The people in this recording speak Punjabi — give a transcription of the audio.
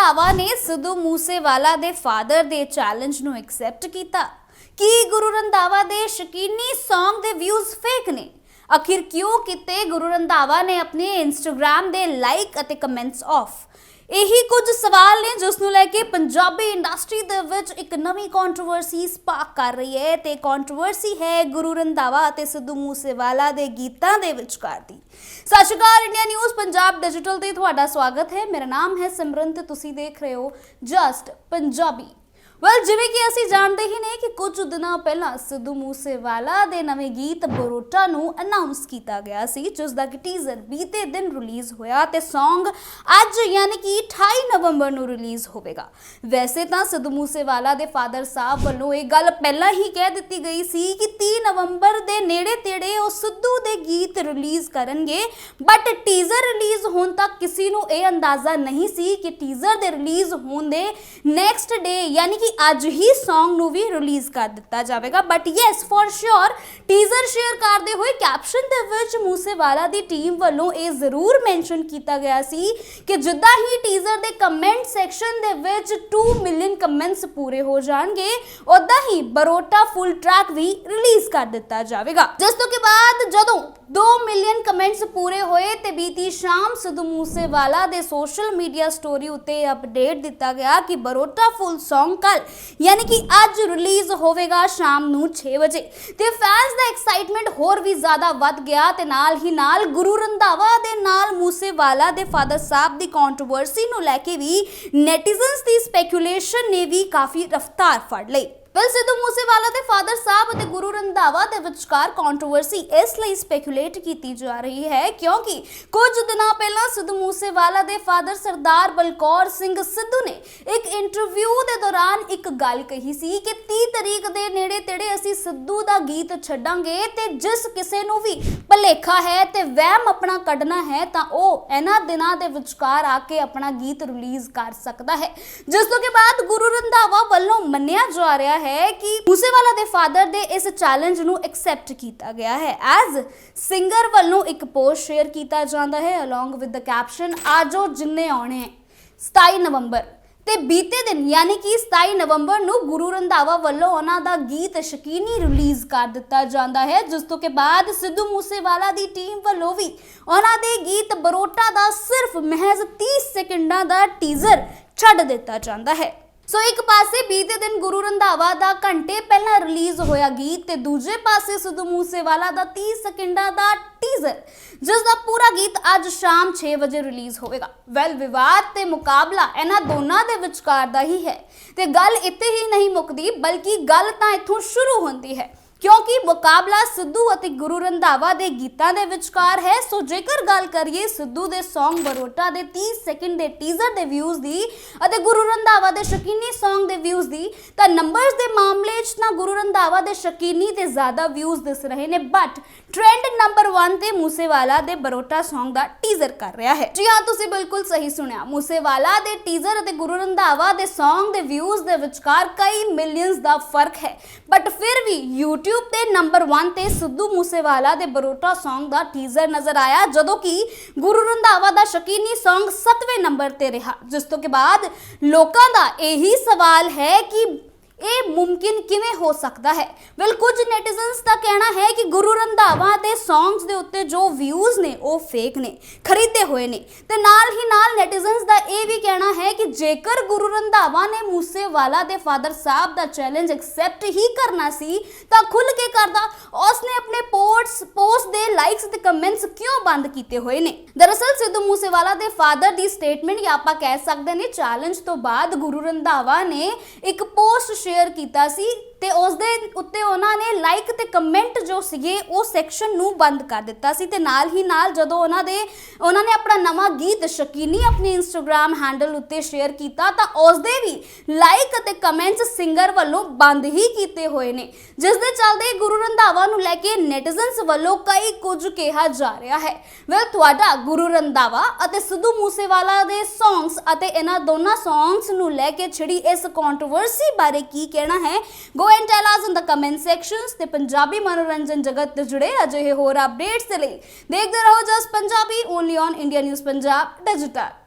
ਰੰਧਾਵਾ ਨੇ ਸਿੱਧੂ ਮੂਸੇਵਾਲਾ ਦੇ ਫਾਦਰ ਦੇ ਚੈਲੰਜ ਨੂੰ ਐਕਸੈਪਟ ਕੀਤਾ। ਕੀ ਗੁਰੂ ਰੰਧਾਵਾ ਦੇ ਸ਼ਕੀਨੀ Song ਦੇ ਵਿਊਜ਼ ਫੇਕ ਨੇ? ਅਖਿਰ ਕਿਉਂ ਕੀਤੇ ਗੁਰੂ ਰੰਧਾਵਾ ਨੇ ਆਪਣੇ ਇੰਸਟਾਗ੍ਰam ਦੇ ਲਾਈਕ ਅਤੇ ਕਮੈਂਟਸ ਆਫ ਇਹੀ ਕੁਝ ਸਵਾਲ ਨੇ ਜਿਸ ਨੂੰ ਲੈ ਕੇ ਪੰਜਾਬੀ ਇੰਡਸਟਰੀ ਦੇ ਵਿੱਚ ਇੱਕ ਨਵੀਂ ਕੰਟਰੋਵਰਸੀ ਸਪਾਰਕ ਕਰ ਰਹੀ ਹੈ ਤੇ ਕੰਟਰੋਵਰਸੀ ਹੈ ਗੁਰੂ ਰੰਧਾਵਾ ਅਤੇ ਸਿੱਧੂ ਮੂਸੇਵਾਲਾ ਦੇ ਗੀਤਾਂ ਦੇ ਵਿਚਕਾਰ ਦੀ। Sat Sri Akal, India News, Punjab digital ਤੇ ਤੁਹਾਡਾ ਸਵਾਗਤ ਹੈ। ਮੇਰਾ ਨਾਮ ਹੈ ਸਿਮਰਨ ਤੇ ਤੁਸੀਂ ਦੇਖ ਰਹੇ ਹੋ ਜਸਟ ਪੰਜਾਬੀ। ਵੈਲ ਜਿਵੇਂ ਕਿ ਅਸੀਂ ਜਾਣਦੇ ਹੀ ਨੇ ਕਿ ਕੁਝ ਦਿਨਾਂ ਪਹਿਲਾਂ ਸਿੱਧੂ ਮੂਸੇਵਾਲਾ ਦੇ ਨਵੇਂ ਗੀਤ ਬਰੋਟਾ ਨੂੰ ਅਨਾਉਂਸ ਕੀਤਾ ਗਿਆ ਸੀ ਜਿਸ ਦਾ ਕਿ ਟੀਜ਼ਰ ਬੀਤੇ ਦਿਨ ਰਿਲੀਜ਼ ਹੋਇਆ ਤੇ Song ਅੱਜ ਯਾਨੀ ਕਿ 28 ਨਵੰਬਰ ਨੂੰ ਰਿਲੀਜ਼ ਹੋਵੇਗਾ। ਵੈਸੇ ਤਾਂ ਸਿੱਧੂ ਮੂਸੇਵਾਲਾ ਦੇ ਫਾਦਰ ਸਾਹਿਬ ਵੱਲੋਂ ਇਹ ਗੱਲ ਪਹਿਲਾਂ ਹੀ ਕਹਿ ਦਿੱਤੀ ਗਈ ਸੀ ਕਿ 30 ਨਵੰਬਰ ਦੇ ਨੇੜੇ ਤੇੜੇ ਉਹ ਸਿੱਧੂ ਦੇ ਗੀਤ ਰਿਲੀਜ਼ ਕਰਨਗੇ ਬਟ ਟੀਜ਼ਰ ਰਿਲੀਜ਼ ਹੋਣ ਤੱਕ ਕਿਸੇ ਨੂੰ ਇਹ ਅੰਦਾਜ਼ਾ ਨਹੀਂ ਸੀ ਕਿ ਟੀਜ਼ਰ ਦੇ ਰਿਲੀਜ਼ ਹੋਣ ਦੇ ਨੈਕਸਟ ਡੇ ਯਾਨੀ ਕਿ ਅੱਜ ਹੀ Song ਨੂੰ ਵੀ ਰਿਲੀਜ਼ ਕਰ ਦਿੱਤਾ ਜਾਵੇਗਾ। But yes for sure teaser share ਕਰਦੇ ਹੋਏ ਕੈਪਸ਼ਨ ਦੇ ਵਿੱਚ ਮੂਸੇਵਾਲਾ ਦੀ ਟੀਮ ਵੱਲੋਂ ਇਹ ਜ਼ਰੂਰ ਮੈਂਸ਼ਨ ਕੀਤਾ ਗਿਆ ਸੀ ਕਿ ਜਿੱਦਾਂ ਹੀ ਟੀਜ਼ਰ ਦੇ ਕਮੈਂਟ ਸੈਕਸ਼ਨ ਦੇ ਵਿੱਚ 2 ਮਿਲੀਅਨ ਕਮੈਂਟਸ ਪੂਰੇ ਹੋ ਜਾਣਗੇ ਉਦਾਂ ਹੀ ਬਰੋਟਾ ਫੁੱਲ ਟਰੈਕ ਵੀ ਰਿਲੀਜ਼ ਕਰ ਦਿੱਤਾ ਜਾਵੇਗਾ। ਜਿਸ ਤੋਂ ਕਿ ਬਾਅਦ ਜਦੋਂ 2 ਮਿਲੀਅਨ ਕਮੈਂਟਸ ਪੂਰੇ ਹੋਏ ਤੇ ਬੀਤੀ ਸ਼ਾਮ ਸਿੱਧੂ ਮੂਸੇਵਾਲਾ ਦੇ ਸੋਸ਼ਲ ਮੀਡੀਆ ਸਟੋਰੀ ਉੱਤੇ ਅਪਡੇਟ ਦਿੱਤਾ ਗਿਆ ਕਿ ਬਰੋਟਾ ਫੁੱਲ Song ਕੱਲ, ਯਾਨੀ ਕਿ ਅੱਜ ਰਿਲੀਜ਼ ਹੋਵੇਗਾ ਸ਼ਾਮ ਨੂੰ 6 ਵਜੇ। ਤੇ ਫੈਨਸ ਦਾ ਐਕਸਾਈਟਮੈਂਟ ਹੋਰ ਵੀ ਜ਼ਿਆਦਾ ਵੱਧ ਗਿਆ ਤੇ ਨਾਲ ਹੀ ਨਾਲ ਗੁਰੂ ਰੰਧਾਵਾ ਦੇ ਨਾਲ ਮੂਸੇਵਾਲਾ ਦੇ ਫਾਦਰ ਸਾਹਿਬ ਦੀ ਕੰਟਰੋਵਰਸੀ ਨੂੰ ਲੈ ਕੇ ਵੀ ਨੈਟੀਜ਼ਨਸ ਦੀ ਸਪੈਕੂਲੇਸ਼ਨ ਨੇ ਵੀ ਕਾਫੀ ਰਫ਼ਤਾਰ ਫੜ ਲਈ। ਵੈਲ ਸਿੱਧੂ ਮੂਸੇਵਾਲਾ ਦੇ ਫਾਦਰ ਸਾਹਿਬ ਅਤੇ ਗੁਰੂ ਰੰਧਾਵਾ ਦੇ ਵਿਚਕਾਰ ਕੰਟਰੋਵਰਸੀ ਇਸ ਲਈ ਸਪੈਕੂਲੇਟ ਕੀਤੀ ਜਾ ਰਹੀ ਹੈ ਕਿਉਂਕਿ ਕੁਝ ਦਿਨਾਂ ਪਹਿਲਾਂ ਸਿੱਧੂ ਮੂਸੇਵਾਲਾ ਦੇ ਫਾਦਰ ਸਰਦਾਰ ਬਲਕੌਰ ਸਿੰਘ ਸਿੱਧੂ ਨੇ ਇੱਕ ਇੰਟਰਵਿਊ ਦੇ ਦੌਰਾਨ ਇੱਕ ਗੱਲ ਕਹੀ ਸੀ ਕਿ 30 ਤਰੀਕ ਦੇ ਨੇੜੇ ਤੇੜੇ ਅਸੀਂ ਸਿੱਧੂ ਦਾ ਗੀਤ ਛੱਡਾਂਗੇ ਤੇ ਜਿਸ ਕਿਸੇ ਨੂੰ ਵੀ ਭਲੇਖਾ ਹੈ ਤੇ ਵਹਿਮ ਆਪਣਾ ਕੱਢਣਾ ਹੈ ਤਾਂ ਉਹ ਇਹਨਾਂ ਦਿਨਾਂ ਦੇ ਵਿਚਕਾਰ ਆ ਕੇ ਆਪਣਾ ਗੀਤ ਰਿਲੀਜ਼ ਕਰ ਸਕਦਾ ਹੈ। ਜਿਸ ਤੋਂ ਕਿ ਬਾਅਦ ਗੁਰੂ ਰੰਧਾਵਾ ਵੱਲੋਂ ਮੰਨਿਆ ਜਾ ਰਿਹਾ ਹੈ ਕਿ ਮੂਸੇਵਾਲਾ ਦੇ ਫਾਦਰ ਦੇ ਇਸ ਚੈਲੰਜ ਨੂੰ ਐਕਸੈਪਟ ਕੀਤਾ ਗਿਆ ਹੈ। ਐਜ਼ ਸਿੰਗਰ ਵੱਲੋਂ ਇੱਕ ਪੋਸਟ ਸ਼ੇਅਰ ਕੀਤਾ ਜਾਂਦਾ ਹੈ ਅਲੋਂਗ ਵਿਦ ਦ ਕੈਪਸ਼ਨ ਆਜੋ ਜਿੰਨੇ ਆਉਣੇ 27 ਨਵੰਬਰ। ਤੇ ਬੀਤੇ ਦਿਨ, ਯਾਨੀ ਕਿ 27 ਨਵੰਬਰ ਨੂੰ ਗੁਰੂ ਰੰਧਾਵਾ ਵੱਲੋਂ ਉਹਨਾਂ ਦਾ ਗੀਤ ਸ਼ਕੀਨੀ ਰਿਲੀਜ਼ ਕਰ ਦਿੱਤਾ ਜਾਂਦਾ ਹੈ, ਜਿਸ ਤੋਂ ਕਿ ਬਾਅਦ ਸਿੱਧੂ ਮੂਸੇਵਾਲਾ ਦੀ ਟੀਮ ਵੱਲੋਂ ਵੀ ਉਹਨਾਂ ਦੇ ਗੀਤ ਬਰੋਟਾ ਦਾ ਸਿਰਫ ਮਹਿਜ਼ 30 ਸੈਕਿੰਡਾਂ ਦਾ ਟੀਜ਼ਰ ਛੱਡ ਦਿੱਤਾ ਜਾਂਦਾ ਹੈ। ਸੋ ਇੱਕ ਪਾਸੇ ਬੀਤੇ ਦਿਨ ਗੁਰੂ ਰੰਧਾਵਾ ਦਾ ਘੰਟੇ ਪਹਿਲਾਂ ਰਿਲੀਜ਼ ਹੋਇਆ ਗੀਤ ਤੇ ਦੂਜੇ ਪਾਸੇ ਸਿੱਧੂ ਮੂਸੇਵਾਲਾ ਦਾ 30 ਸੈਕਿੰਡਾਂ ਦਾ ਟੀਜ਼ਰ ਜਿਸ ਦਾ ਪੂਰਾ ਗੀਤ ਅੱਜ ਸ਼ਾਮ 6 ਵਜੇ ਰਿਲੀਜ਼ ਹੋਵੇਗਾ। ਵੈਲ ਵਿਵਾਦ ਤੇ ਮੁਕਾਬਲਾ ਇਹਨਾਂ ਦੋਨਾਂ ਦੇ ਵਿਚਕਾਰ ਦਾ ਹੀ ਹੈ ਤੇ ਗੱਲ ਇੱਥੇ ਹੀ ਨਹੀਂ ਮੁੱਕਦੀ, ਬਲਕਿ ਗੱਲ ਤਾਂ ਇੱਥੋਂ ਸ਼ੁਰੂ ਹੁੰਦੀ ਹੈ। ਕਿਉਂਕਿ ਮੁਕਾਬਲਾ ਸਿੱਧੂ ਅਤੇ ਗੁਰੂ ਰੰਧਾਵਾ ਦੇ ਗੀਤਾਂ ਦੇ ਵਿਚਕਾਰ ਹੈ, ਸੋ ਜੇਕਰ ਗੱਲ ਕਰੀਏ ਸਿੱਧੂ ਦੇ Song ਬਰੋਟਾ ਦੇ 30 ਸੈਕਿੰਡ ਦੇ ਟੀਜ਼ਰ ਦੇ ਵਿਊਜ਼ ਦੀ ਅਤੇ ਗੁਰੂ ਰੰਧਾਵਾ ਦੇ ਸ਼ਕੀਨੀ Song ਦੇ ਵਿਊਜ਼ ਦੀ, ਤਾਂ ਨੰਬਰਸ ਦੇ ਮਾਮਲੇ 'ਚ ਤਾਂ ਗੁਰੂ ਰੰਧਾਵਾ ਦੇ ਸ਼ਕੀਨੀ ਤੇ ਜ਼ਿਆਦਾ ਵਿਊਜ਼ ਦਿਸ ਰਹੇ ਨੇ ਬਟ ਟ੍ਰੈਂਡ ਨੰਬਰ 1 ਤੇ ਮੂਸੇਵਾਲਾ ਦੇ ਬਰੋਟਾ Song ਦਾ ਟੀਜ਼ਰ ਕਰ ਰਿਹਾ ਹੈ। ਜੀ ਹਾਂ, ਤੁਸੀਂ ਬਿਲਕੁਲ ਸਹੀ ਸੁਣਿਆ। ਮੂਸੇਵਾਲਾ ਦੇ ਟੀਜ਼ਰ ਅਤੇ ਗੁਰੂ ਰੰਧਾਵਾ ਦੇ Song ਦੇ ਵਿਊਜ਼ ਦੇ ਵਿਚਕਾਰ ਕਈ ਮਿਲੀਅਨਸ ਦਾ ਫ਼ਰਕ ਹੈ ਬਟ ਫਿਰ ਵੀ YouTube YouTube ਤੇ ਨੰਬਰ 1 ਤੇ ਸਿੱਧੂ ਮੂਸੇਵਾਲਾ ਦੇ ਬਰੋਟਾ Song ਦਾ ਟੀਜ਼ਰ ਨਜ਼ਰ ਆਇਆ, ਜਦੋਂ ਕਿ ਗੁਰੂ ਰੰਧਾਵਾ ਦਾ ਸ਼ਕੀਨੀ Song 7ਵੇਂ ਨੰਬਰ ਤੇ ਰਿਹਾ। ਜਿਸ ਤੋਂ ਕਿ ਬਾਅਦ ਲੋਕਾਂ ਦਾ ਇਹੀ ਸਵਾਲ ਹੈ ਕਿ ਇਹ ਮੁਮਕਿਨ ਕਿਵੇਂ ਹੋ ਸਕਦਾ ਹੈ? ਵੈਲ ਕੁਝ ਨੈਟੀਜ਼ਨਸ ਦਾ ਕਹਿਣਾ ਹੈ ਕਿ ਗੁਰੂ ਰੰਧਾਵਾ ਦੇ ਸੌਂਗਸ ਦੇ ਉੱਤੇ ਜੋ ਵਿਊਜ਼ ਨੇ, ਉਹ ਫੇਕ ਨੇ, ਖਰੀਦੇ ਹੋਏ ਨੇ। ਤੇ ਨਾਲ ਹੀ ਨਾਲ ਨੈਟੀਜ਼ਨਸ ਦਾ ਇਹ ਵੀ ਕਹਿਣਾ ਹੈ ਕਿ ਜੇਕਰ ਗੁਰੂ ਰੰਧਾਵਾ ਨੇ ਮੂਸੇਵਾਲਾ ਦੇ ਫਾਦਰ ਸਾਹਿਬ ਦਾ ਚੈਲੰਜ ਐਕਸੈਪਟ ਹੀ ਕਰਨਾ ਸੀ, ਤਾਂ ਖੁੱਲ ਕੇ ਕਰਦਾ। ਉਸਨੇ ਆਪਣੇ ਪੋਸਟ ਪੋਸਟ ਦੇ ਲਾਈਕਸ ਤੇ ਕਮੈਂਟਸ ਕਿਉਂ ਬੰਦ ਕੀਤੇ ਹੋਏ ਨੇ? ਦਰਅਸਲ, ਸਿੱਧੂ ਮੂਸੇਵਾਲਾ ਦੇ ਫਾਦਰ ਦੀ ਸਟੇਟਮੈਂਟ ਜਾਂ ਆਪਾਂ ਕਹਿ ਸਕਦੇ ਨੇ ਚੈਲੰਜ ਤੋਂ ਬਾਅਦ ਗੁਰੂ ਰੰਧਾਵਾ ਨੇ ਇੱਕ ਪੋਸਟ ਸ਼ੇਅਰ ਕੀਤਾ ਸੀ ਤੇ ਉਸ ਦੇ ਉੱਤੇ ਉਹਨਾਂ ਨੇ ਲਾਈਕ ਤੇ ਕਮੈਂਟ ਜੋ ਸੀਗੇ, ਉਹ ਸੈਕਸ਼ਨ ਨੂੰ ਬੰਦ ਕਰ ਦਿੱਤਾ ਸੀ ਤੇ ਨਾਲ ਹੀ ਨਾਲ ਜਦੋਂ ਉਹਨਾਂ ਦੇ, ਉਹਨਾਂ ਨੇ ਆਪਣਾ ਨਵਾਂ ਗੀਤ ਸ਼ਕੀਨੀ ਆਪਣੇ ਇੰਸਟਾਗ੍ਰam ਹੈਂਡਲ ਉੱਤੇ ਸ਼ੇਅਰ ਕੀਤਾ, ਤਾਂ ਉਸ ਦੇ ਵੀ ਲਾਈਕ ਅਤੇ ਕਮੈਂਟਸ ਸਿੰਗਰ ਵੱਲੋਂ ਬੰਦ ਹੀ ਕੀਤੇ ਹੋਏ ਨੇ, ਜਿਸ ਦੇ ਚੱਲਦੇ ਗੁਰੂ ਰੰਧਾਵਾ ਨੂੰ ਲੈ ਕੇ ਨੈਟੀਜ਼ਨਸ ਵੱਲੋਂ ਕਈ ਕੁਝ ਕਿਹਾ ਜਾ ਰਿਹਾ ਹੈ। ਵੈਲ ਤੁਹਾਡਾ ਗੁਰੂ ਰੰਧਾਵਾ ਅਤੇ ਸਿੱਧੂ ਮੂਸੇਵਾਲਾ ਦੇ ਸੌਂਗਸ ਅਤੇ ਇਹਨਾਂ ਦੋਨਾਂ ਸੌਂਗਸ ਨੂੰ ਲੈ ਕੇ ਛਿੜੀ ਇਸ ਕੰਟਰੋਵਰਸੀ ਬਾਰੇ ਕੀ ਕਹਿਣਾ ਹੈ go and tell us in the comment sections ਤੇ ਪੰਜਾਬੀ ਮਨੋਰੰਜਨ ਜਗਤ ਤੇ ਜੁੜੇ ਅਜਿਹੇ ਹੋਰ ਅਪਡੇਟਸ ਦੇ ਲਈ ਦੇਖਦੇ ਰਹੋ ਜਸ Punjabi only on India News Punjab digital